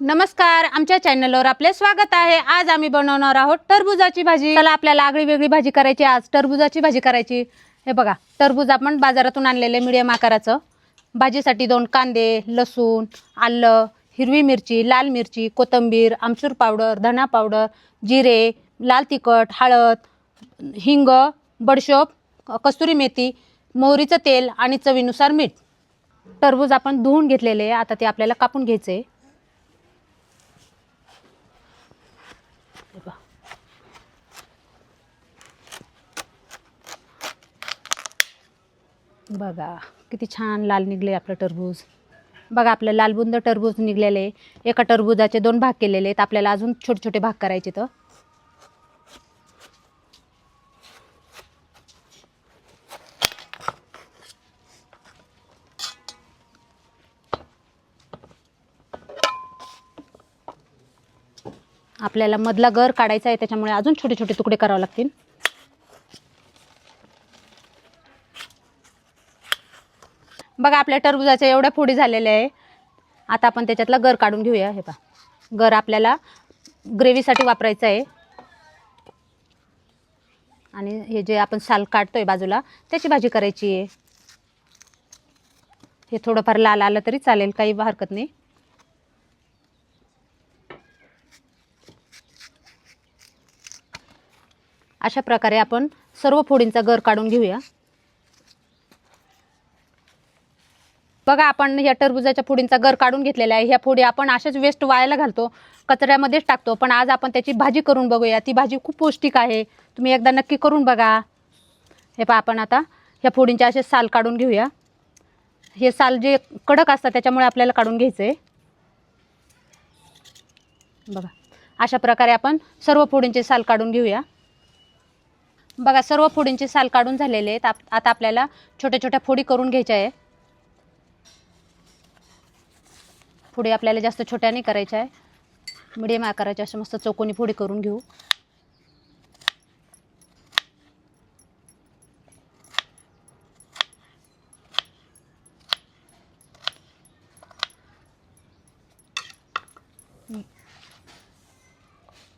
नमस्कार आमच्या चॅनलवर आपले स्वागत आहे. आज आम्ही बनवणार आहोत टरबुजाची भाजी. त्याला आपल्याला आगळी वेगळी भाजी करायची आज. टरबुजाची भाजी करायची. हे बघा टरबूज आपण बाजारातून आणलेले मिडियम आकाराचं. भाजीसाठी दोन कांदे लसूण आलं हिरवी मिरची लाल मिरची कोथिंबीर आमचूर पावडर धना पावडर जिरे लाल तिखट हळद हिंग बडशोप कस्तुरी मेथी मोहरीचं तेल आणि चवीनुसार मीठ. टरबूज आपण धुवून घेतलेले आहे. आता ते आपल्याला कापून घ्यायचे आहे हे पहा. बघा किती छान लाल निघले आपलं टरबूज. बघा आपलं लालबुंद टरबूज निघलेले. एका टरबुजाचे दोन भाग केलेले आहेत. आपल्याला अजून छोटे छोटे भाग करायचे तर आपल्याला मधला गर काढायचा आहे त्याच्यामुळे अजून छोटे छोटे तुकडे करावे लागतील. बघा आपल्या टरबुजाच्या एवढ्या फोडी झालेल्या आहे. आता आपण त्याच्यातला गर काढून घेऊया हे पा गर आपल्याला ग्रेव्हीसाठी वापरायचं आहे. आणि हे जे आपण साल काढतोय बाजूला त्याची भाजी करायची आहे. हे थोडंफार लाल आलं तरी चालेल काही हरकत नाही. अशा प्रकारे आपण सर्व फोडींचा गर काढून घेऊया. बघा आपण या टरबुजाच्या फुडींचा गर काढून घेतलेला आहे. ह्या फोडी आपण अशाच वेस्ट वायाला घालतो कचऱ्यामध्येच टाकतो. पण आज आपण त्याची भाजी करून बघूया. ती भाजी खूप पौष्टिक आहे. तुम्ही एकदा नक्की करून बघा. हे पहा आपण आता ह्या फोडींचे असे साल काढून घेऊया. हे साल जे कडक असतात त्याच्यामुळे आपल्याला काढून घ्यायचं आहे बघा अशा प्रकारे आपण सर्व फोडींचे साल काढून घेऊया. बघा सर्व फोडींचे साल काढून झालेले आहेत. आप- आता आपल्याला छोट्या छोट्या फोडी करून घ्यायच्या आहे फोडी आपल्याला जास्त छोट्या नाही करायच्या आहे. मिडियम आकाराच्या अशा मस्त चौकोनी फोडी करून घेऊ.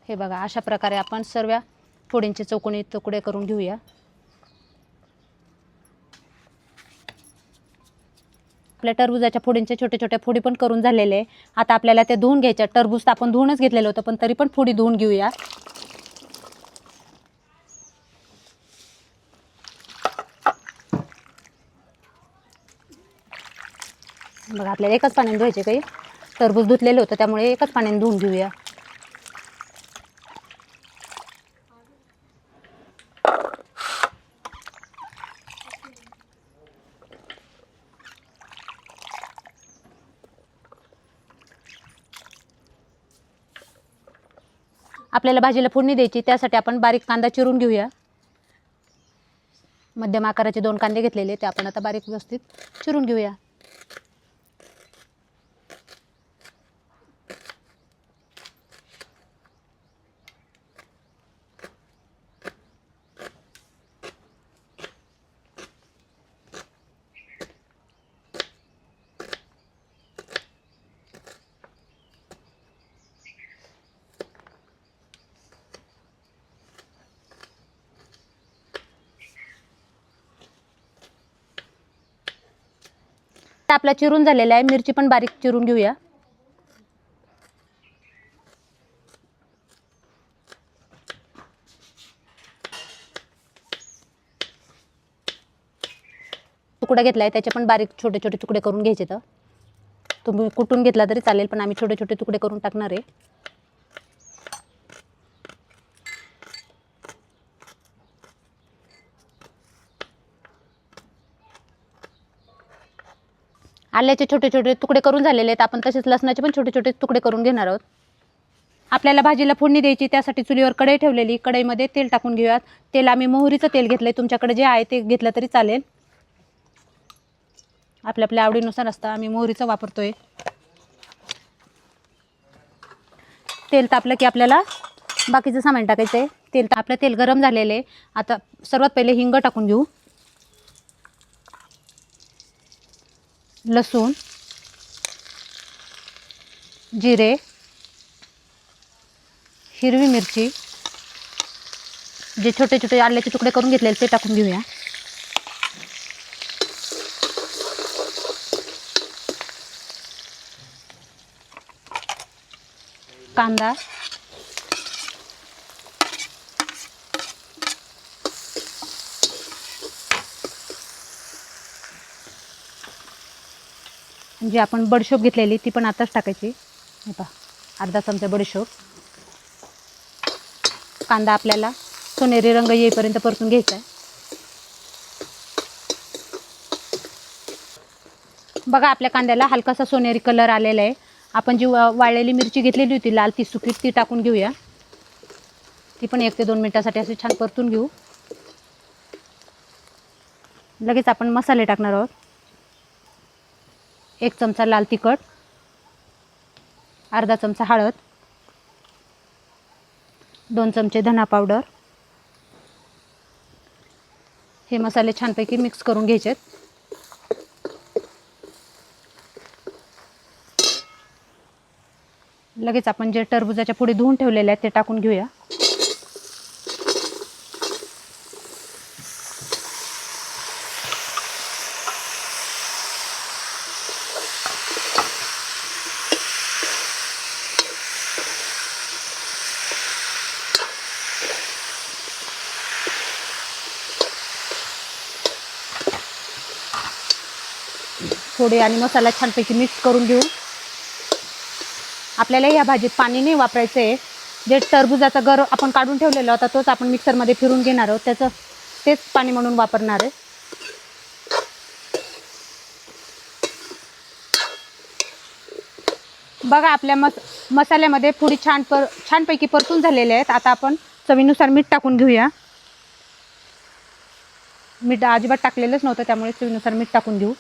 हे बघा अशा प्रकारे आपण सर्व फोडींचे चौकोनी तुकडे करून घेऊया. आपल्या टरबुजाच्या फोडींच्या छोटे छोटे फोडी पण करून झालेले आहे. आता आपल्याला ते धुवून घ्यायच्या टरबूज तर आपण धुवूनच घेतलेलं होतं पण तरी पण फोडी धुवून घेऊया. बघा आपल्याला एकच पाण्याने धुवायचे काही. टरबूज धुतलेलं होतं त्यामुळे एकच पाण्याने धुवून घेऊया. आपल्याला भाजीला फोडणी द्यायची त्यासाठी आपण बारीक कांदा चिरून घेऊया. मध्यम आकाराचे दोन कांदे घेतलेले ते आपण आता बारीक व्यवस्थित चिरून घेऊया. आता आपला चिरून झालेला आहे. मिरची पण बारीक चिरून घेऊया. तुकडा घेतला आहे त्याचे पण बारीक छोटे छोटे तुकडे करून घ्यायचे तर. तुम्ही कुटून घेतला तरी चालेल पण आम्ही छोटे छोटे तुकडे करून टाकणार आहे. आल्याचे छोटे छोटे तुकडे करून झालेले आहेत. आपण तसेच लसणाचे पण छोटे छोटे तुकडे करून घेणार आहोत. आपल्याला भाजीला फोडणी द्यायची त्यासाठी चुलीवर कढई ठेवलेली. कढईमध्ये तेल टाकून घेऊयात. तेल आम्ही मोहरीचं तेल घेतलं आहे तुमच्याकडे जे आहे ते घेतलं तरी चालेल. आपल्या आपल्या आवडीनुसार असतं. आम्ही मोहरीचं वापरतोय. तेल तापलं की आपल्याला बाकीचं सामान टाकायचं आहे तेल आपलं तेल गरम झालेलं आहे. आता सर्वात पहिले हिंग टाकून घेऊ. लसूण जिरे हिरवी मिरची जे छोटे छोटे आल्याचे तुकडे करून घेतलेले ते टाकून घेऊया. कांदा जी आपण बडशोप घेतलेली ती पण आताच टाकायची. हे पहा अर्धा चमचा बडशोप. कांदा आपल्याला सोनेरी रंग येईपर्यंत परतून घ्यायचा आहे. बघा आपल्या कांद्याला हलकासा सोनेरी कलर आलेला आहे. आपण जी वा- वाळलेली मिरची घेतलेली होती लाल ती सुकी ती टाकून घेऊया. ती पण एक ते दोन मिनटासाठी अशी छान परतून घेऊ. लगेच आपण मसाले टाकणार आहोत. एक चमचा लाल तिखट अर्धा चमचा हळद दोन चमचे धना पावडर. हे मसाले छानपैकी मिक्स करून घ्यायचे लगेच आपण जे टरबुजाच्या पुढे धुवून ठेवलेले आहेत ते टाकून घेऊया. थोडे आणि मसाला छानपैकी मिक्स करून घेऊ. आपल्याला या भाजीत पाणी नाही वापरायचं आहे जे टरबुजाचा गर आपण काढून ठेवलेला होता तोच आपण मिक्सरमध्ये फिरून घेणार आहोत. त्याचं तेच पाणी म्हणून वापरणार आहे. बघा आपल्या मस मसाल्यामध्ये पुढे छान पर छानपैकी परतून झालेले आहेत. आता आपण चवीनुसार मीठ टाकून घेऊया. मीठ अजिबात टाकलेलंच नव्हतं त्यामुळे चवीनुसार मीठ टाकून घेऊ.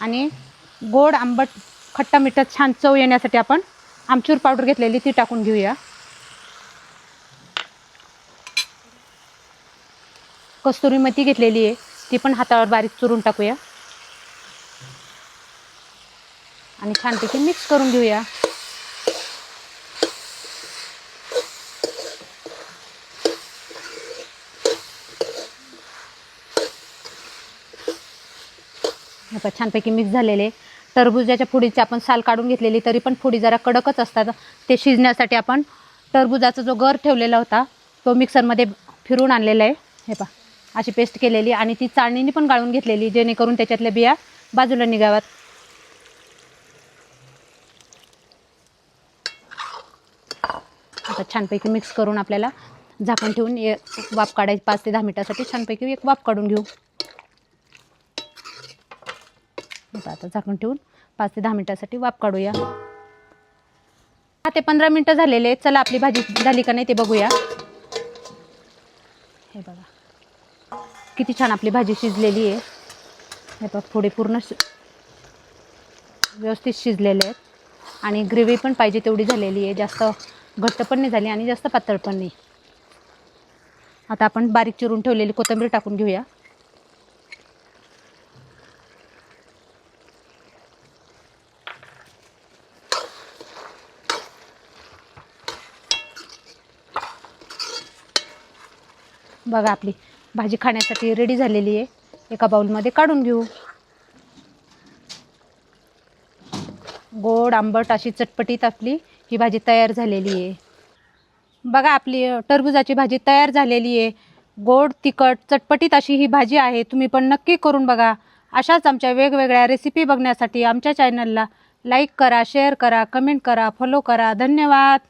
आणि गोड आंबट खट्टा मिठ्ठा छान चव येण्यासाठी आपण आमचूर पावडर घेतलेली ती टाकून घेऊया. कस्तुरी मेथी घेतलेली आहे ती पण हातावर बारीक चुरून टाकूया. आणि छानपैकी मिक्स करून घेऊया. आता छानपैकी मिक्स झालेले टरबुजाच्या फुडीची आपण साल काढून घेतलेली तरी पण फुडी जरा कडकच असतात. ते शिजण्यासाठी आपण टरबुजाचा जो गर ठेवलेला होता तो मिक्सरमध्ये फिरून आणलेला आहे. हे पा अशी पेस्ट केलेली आणि ती चाळणीने पण गाळून घेतलेली जेणेकरून त्याच्यातल्या बिया बाजूला निघाव्यात. आता छानपैकी मिक्स करून आपल्याला झाकण ठेवून वाफ काढायची पाच ते दहा मिनिटासाठी छानपैकी एक वाफ काढून घेऊ. आता आता झाकण ठेवून पाच ते दहा मिनटासाठी वाफ काढूया. दहा ते पंधरा मिनटं झालेले आहेत. चला आपली भाजी झाली का नाही ते बघूया. हे बघा. किती छान आपली भाजी शिजलेली आहे. हे बघ थोडी पूर्ण शि व्यवस्थित शिजलेले आहेत. आणि ग्रेव्ही पण पाहिजे तेवढी झालेली आहे. जास्त घट्ट पण नाही झाली आणि जास्त पातळ पण नाही. आता आपण बारीक चिरून ठेवलेली कोथिंबीर टाकून घेऊया. बघा आपली भाजी खाण्यासाठी रेडी झालेली आहे. एका बाउलमध्ये काढून घेऊ. गोड आंबट अशी चटपटीत आपली ही भाजी तयार झालेली आहे. बघा आपली टरबुजाची भाजी तयार झालेली आहे. गोड तिखट चटपटीत अशी ही भाजी आहे. तुम्ही पण नक्की करून बघा. अशाच आमच्या वेगवेगळ्या रेसिपी बघण्यासाठी आमच्या चॅनलला लाईक करा शेअर करा कमेंट करा फॉलो करा. धन्यवाद!